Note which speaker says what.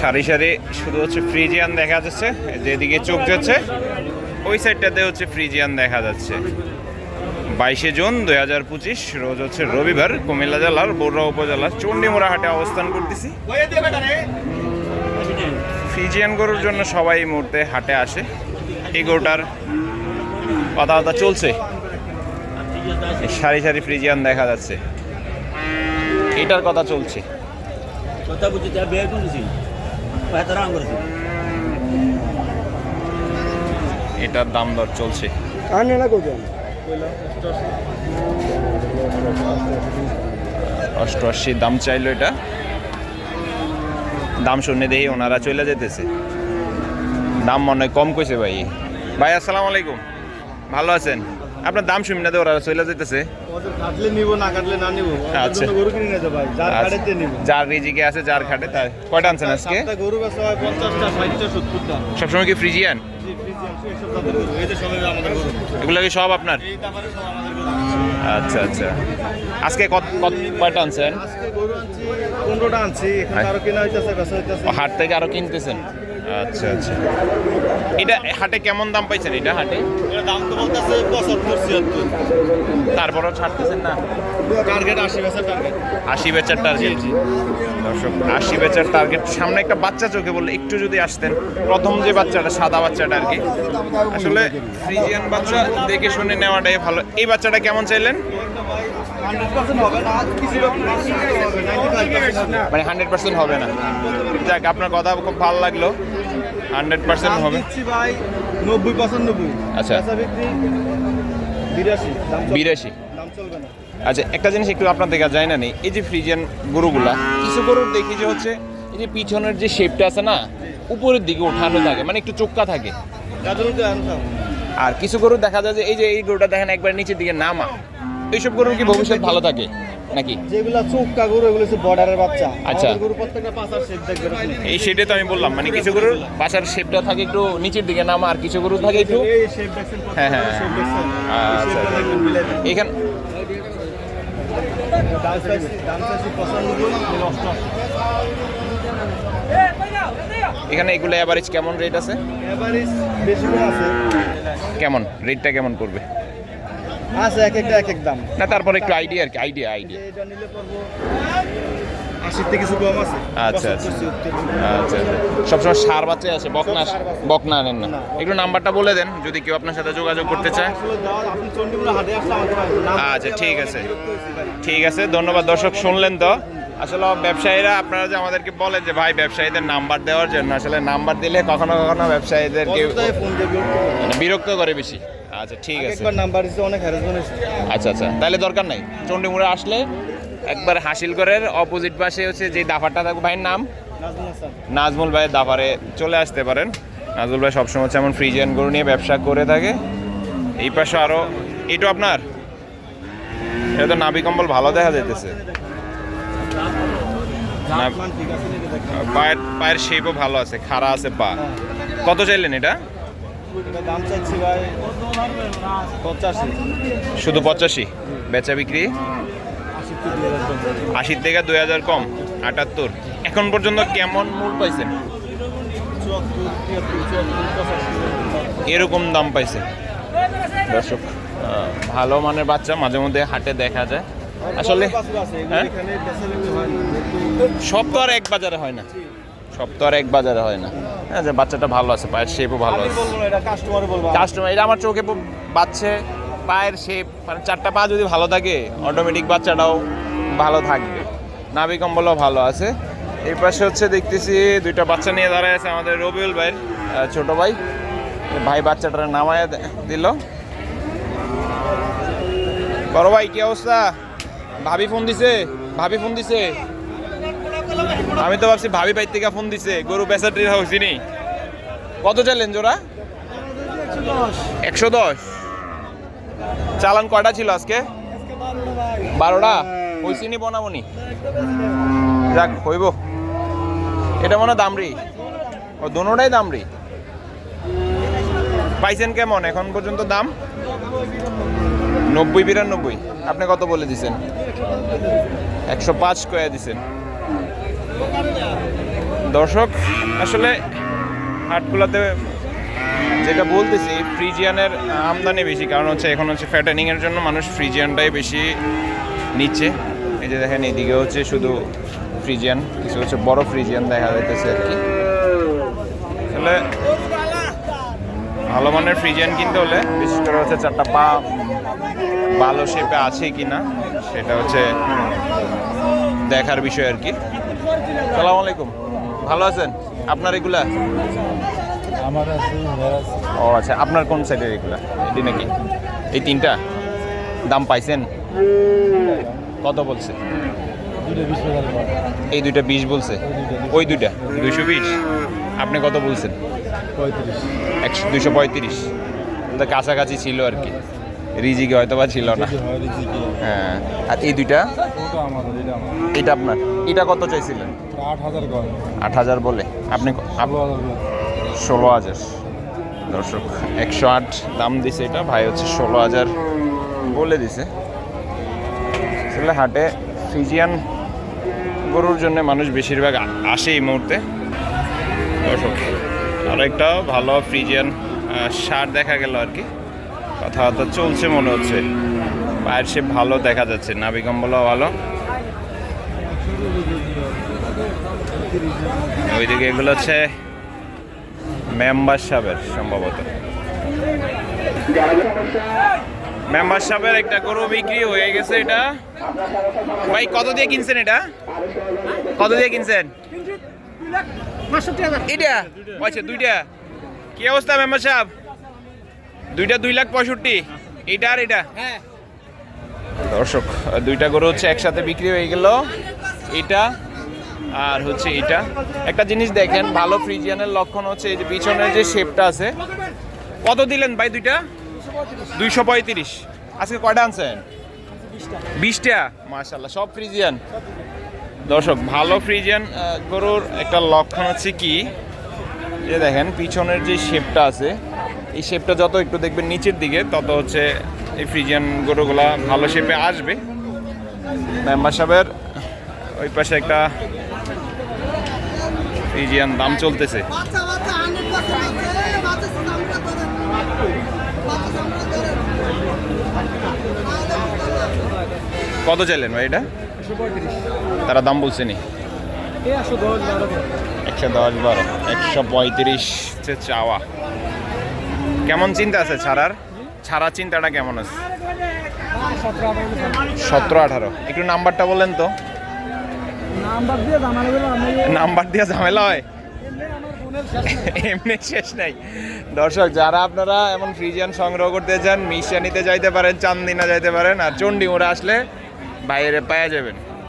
Speaker 1: সারি সারি শুধু হচ্ছে ফ্রিজিয়ান দেখা যাচ্ছে, যেদিকে চোখ যাচ্ছে, ওই সাইডটাতে হচ্ছে ফ্রিজিয়ান দেখা যাচ্ছে। বাইশে জুন দুই হাজার পঁচিশ, রোজ হচ্ছে রবিবার, কুমিল্লা জেলার বড়ুয়া উপজেলার চণ্ডীমুড়া হাটে অবস্থান করতেছি। ফ্রিজিয়ান গরুর জন্য সবাই মুহূর্তে হাটে আসে। এই গরুটার কথাবার্তা চলছে। সারি সারি ফ্রিজিয়ান দেখা যাচ্ছে। এটার কথা চলছে।
Speaker 2: কথা
Speaker 1: এটার দাম দর চলছে।
Speaker 3: আনে না কোজন
Speaker 1: অষ্টআশি দাম চাইলো এটা। দাম শুনে দেখি ওনারা চলে যেতেছে। দাম মনে কম কইছে ভাই। ভাই আসসালামু আলাইকুম। ভালো আছেন? আপনার দাম শুনি না ওরা চলে
Speaker 3: কাটলে নিব না কাটলে না নিব।
Speaker 1: আচ্ছা।
Speaker 3: গরু কিনে নিতে ভাই যার
Speaker 1: আচ্ছা।
Speaker 3: নিব।
Speaker 1: যার রিজিকে আছে যার খাটে তার কয়টা আনছেন আজকে?
Speaker 3: গরু বেচা হয়
Speaker 1: সবসময় কি ফ্রিজিয়ান? এগুলো কি সব আপনার? আচ্ছা আচ্ছা। আজকে কত কয়টা আনছেন?
Speaker 3: পনেরোটা আনছি
Speaker 1: আচ্ছা। হাট থেকে আরও কিনতেছেন? আচ্ছা আচ্ছা। এটা হাটে কেমন দাম পাইছেন এটা হাটে?
Speaker 3: এর দাম তো বলতেছে পঁচাত্তর ছিয়াত্তর।
Speaker 1: তারপরও ছাড়তেছেন না?
Speaker 3: টার্গেট আশি বেচা টার্গেট।
Speaker 1: আশি বেচার টার্গেট। দর্শক আশি বেচার টার্গেট। সামনে একটা বাচ্চা চোখে বললে একটু যদি আসতেন প্রথম যে বাচ্চাটা সাদা বাচ্চাটা আর কি। আসলে ফ্রিজিয়ান বাচ্চা দেখে শুনে নেওয়াটাই ভালো। এই বাচ্চাটা কেমন চাইলেন? মানে হান্ড্রেড পার্সেন্ট হবে না। যাক আপনার কথা খুব ভালো লাগল। হান্ড্রেড পার্সেন্ট হবে।
Speaker 3: ভাই নব্বই পঁচানব্বই
Speaker 1: আচ্ছা।
Speaker 3: বিরাশি।
Speaker 1: আচ্ছা একটা জিনিস একটু আপনার দেখা যায় না নেই এই যে ফ্রিজিয়ান গরুগুলা কিছু গরুর দেখি যে হচ্ছে এই যে পিছনের যে শেপটা আছে না উপরের দিকে ওঠানো থাকে মানে একটু চোক্কা থাকে। আর কিছু গরু দেখা যায় যে এই যে এই গরুটা দেখেন একবার নিচের দিকে নামা। এইসব গরুর কি ভবিষ্যৎ ভালো থাকে নাকি?
Speaker 3: যেগুলা চোখকা গরু এগুলো হচ্ছে বর্ডারের বাচ্চা।
Speaker 1: আচ্ছা।
Speaker 3: গরু প্রত্যেকটা পাঁচার শেপ দেখবে
Speaker 1: এই সেটাই তো আমি বললাম মানে কিছু গরুর বাসার শেপটা থাকে একটু নিচের দিকে নামা আর কিছু গরু থাকে একটু
Speaker 3: এই শেপ দেখছেন
Speaker 1: হ্যাঁ, হ্যাঁ, আচ্ছা,
Speaker 3: দেবেন।
Speaker 1: এখান
Speaker 3: এগুলো অষ্টআশি
Speaker 1: এখানে এগুলো অ্যাভারেজ কেমন রেট আছে?
Speaker 3: এভারেজ বেশি আছে।
Speaker 1: কেমন? রেটটা কেমন করবে
Speaker 3: আছে এক একটা এক এক দাম।
Speaker 1: না তারপর একটু আইডিয়া আর কি আইডিয়া আইডিয়া
Speaker 3: এটা নিলে পড়ব আশির কিছু কম আছে
Speaker 1: আচ্ছা, আচ্ছা। আচ্ছা আচ্ছা। সবসময় সার বাচ্চাই আছে বকনা আনেন না। একটু নাম্বারটা বলে দেন যদি কেউ আপনার সাথে যোগাযোগ করতে চায়। আচ্ছা, ঠিক আছে। ঠিক আছে ধন্যবাদ। দর্শক শুনলেন তো? আসলে ব্যবসায়ীরা আপনারা যে আমাদেরকে বলে যে ভাই ব্যবসায়ীদের নাম্বার দেওয়ার জন্য আসলে নাম্বার দিলে কখনো কখনো ব্যবসায়ীদের। মানে বিরক্ত করে বেশি। আচ্ছা ঠিক আছে।
Speaker 3: একবার নাম্বার দিচ্ছে অনেক হ্যারাসমেন্ট হয়েছে।
Speaker 1: আচ্ছা আচ্ছা তাহলে দরকার নাই। চণ্ডীমুড়ে আসলে একবার হাসিল করের অপোজিট পাশে হচ্ছে যে দাফারটা থাকবে ভাইয়ের নাম?
Speaker 3: নাজমুল
Speaker 1: ভাইয়ের দাফারে চলে আসতে পারেন। নাজমুল ভাই সবসময় হচ্ছে এমন ফ্রিজিয়ান গরু নিয়ে ব্যবসা করে থাকে। এই পাশে আরও এটু আপনার? এটা তো নাভি কম্বল ভালো দেখা
Speaker 3: দেখেন।
Speaker 1: পায়ের পায়ের শেপও ভালো আছে খাড়া আছে পা। কত চাইলেন এটা?
Speaker 3: দাম চাইছি ভাই পঁচাশি।
Speaker 1: শুধু পঁচাশি? বেচা বিক্রি?
Speaker 3: আশি থেকে দুই হাজার
Speaker 1: আশির থেকে দুই হাজার কম আটাত্তর। এখন পর্যন্ত কেমন মূল পাইছেন? এরকম দাম পাইছে। দর্শক ভালো মানের বাচ্চা মাঝে মধ্যে হাটে দেখা যায়। আসলে হ্যাঁ? সব তো আর এক বাজারে হয় না। সব তো আর এক বাজারে হয় না। হ্যাঁ যে বাচ্চাটা ভালো আছে পায়ের শেপও ভালো আছে।
Speaker 3: এটা কাস্টমার
Speaker 1: এটা আমার চোখে বাচ্ছে পায়ের শেপ মানে চারটা পা যদি ভালো থাকে অটোমেটিক বাচ্চাটাও ভালো থাকবে। নাভি কম্বলও ভালো আছে। এই পাশে হচ্ছে দেখতেছি দুইটা বাচ্চা নিয়ে দাঁড়ায় আছে আমাদের রবিউল ভাইয়ের ছোট ভাই। ভাই বাচ্চাটার নামায় দিল। বড় ভাই কি অবস্থা? ভাবি ফোন দিছে? ভাবি ফোন দিছে? আমি তো ভাবছি ভাবি ভাই থেকে ফোন দিছে, গরু বেচাটির হয়েছি নি কত চাইলেন জোড়া? একশো দশ। চালান কয়টা ছিল আজকে? বারোটা? হয়েছি নি বনাবনি। যাক, হইব। এটা মনে দামরি ও দুটাই দামরি পাইছেন কেমন? এখন পর্যন্ত দাম? নব্বই, বিরানব্বই। আপনি কত বলে দিছেন? একশো পাঁচ কয়ে দিছেন। দর্শক, আসলে হাটগুলোতে যেটা বলতেছি, ফ্রিজিয়ানের আমদানি বেশি। কারণ হচ্ছে এখন হচ্ছে ফ্যাটেনিংয়ের জন্য মানুষ ফ্রিজিয়ানটাই বেশি নিচ্ছে। এই যে দেখেন, এদিকে হচ্ছে শুধু ফ্রিজিয়ান, কিছু হচ্ছে বড় ফ্রিজিয়ান দেখা যাইতেছে আর কি। আসলে ভালো মানের ফ্রিজিয়ান কিনতে হলে বিশেষ করে হচ্ছে চারটা পা ভালো শেপে আছে কি না সেটা হচ্ছে দেখার বিষয় আর কি। সালাম আলাইকুম। ভালো আছেন? আপনার এগুলা?
Speaker 3: আমার
Speaker 1: ও আচ্ছা আপনার কোন সাইডের এগুলা? এটি নাকি? এই তিনটা? দাম পাইছেন? কত বলছে? এই দুইটা বিশ বলছে? ওই দুইটা? দুইশো বিশ? আপনি কত বলছেন?
Speaker 3: পঁয়ত্রিশ।
Speaker 1: একশো দুইশো পঁয়ত্রিশ। কাছাকাছি ছিল আর কি। রিজিকে হয়তো বা ছিল না।
Speaker 3: হয়
Speaker 1: হ্যাঁ। আর এই দুইটা?
Speaker 3: এটা
Speaker 1: আপনার? এটা কত চাইছিলেন?
Speaker 3: আট হাজার
Speaker 1: বলে। আপনি
Speaker 3: ষোলো হাজার করে
Speaker 1: ষোলো হাজার। দর্শক একশো আট দাম দিছে এটা। ভাই হচ্ছে ষোলো হাজার বলে দিছে। আসলে হাটে ফিজিয়ান গরুর জন্য মানুষ বেশিরভাগ আসে এই মুহূর্তে। দর্শক আরেকটা ভালো ফ্রিজিয়ান সার দেখা গেল আর কি। কথাবার্তা চলছে মনে হচ্ছে। পায়ের সে ভালো দেখা যাচ্ছে। নাবিকম্বলও ভালো। ওইদিকে এগুলো হচ্ছে মেম্বার সাহেবের সম্ভবত। মেম্বার সাহেবের একটা গরু বিক্রি হয়ে গেছে এটা। ভাই কত দিয়ে কিনছেন এটা? কত দিয়ে কিনছেন? এটা আচ্ছা দুইটা। কি অবস্থা মেম্বার সাহেব দুইটা দুই লাখ পঁয়ষট্টি। এটা আর এটা? দর্শক দুইটা গরু হচ্ছে একসাথে বিক্রি হয়ে গেল। এটা আর হচ্ছে এটা। একটা জিনিস দেখেন ভালো ফ্রিজিয়ানের লক্ষণ হচ্ছে এই যে পিছনের যে শেপটা আছে। কত দিলেন ভাই দুইটা? দুইশো পঁয়ত্রিশ। আজকে কয়টা আনছেন? বিশটা। মাশাল্লাহ সব ফ্রিজিয়ান। দর্শক ভালো ফ্রিজিয়ান গরুর একটা লক্ষণ হচ্ছে কি? যে দেখেন পিছনের যে শেপটা আছে এই শেপটা যত একটু দেখবেন নিচের দিকে, তত হচ্ছে এই ফ্রিজিয়ান গরুগুলা ভালো শেপে আসবে। মেম্বার সাহেবের ওই পাশে একটা ফ্রিজিয়ান দাম চলতেছে। কত চাইলেন ভাই এটা? তারা দাম বলছে নি। একশো দশ বারো। একশো পঁয়ত্রিশ চাওয়া। কেমন চিন্তা আছে ছাড়ার? ছাড়া চিন্তাটা কেমন আছে? সতেরো আঠারো। একটু নাম্বারটা বলেন তো।
Speaker 4: দিয়ে
Speaker 1: নাম্বার দিয়ে ঝামেলা হয়? এমনি শেষ নাই। দর্শক যারা আপনারা এমন ফ্রিজিয়ান সংগ্রহ করতে চান মিশিয়া নিতে যাইতে পারেন চান্দিনা যাইতে পারেন আর চণ্ডীমুড়া আসলে বাইরে পাওয়া যাবেন।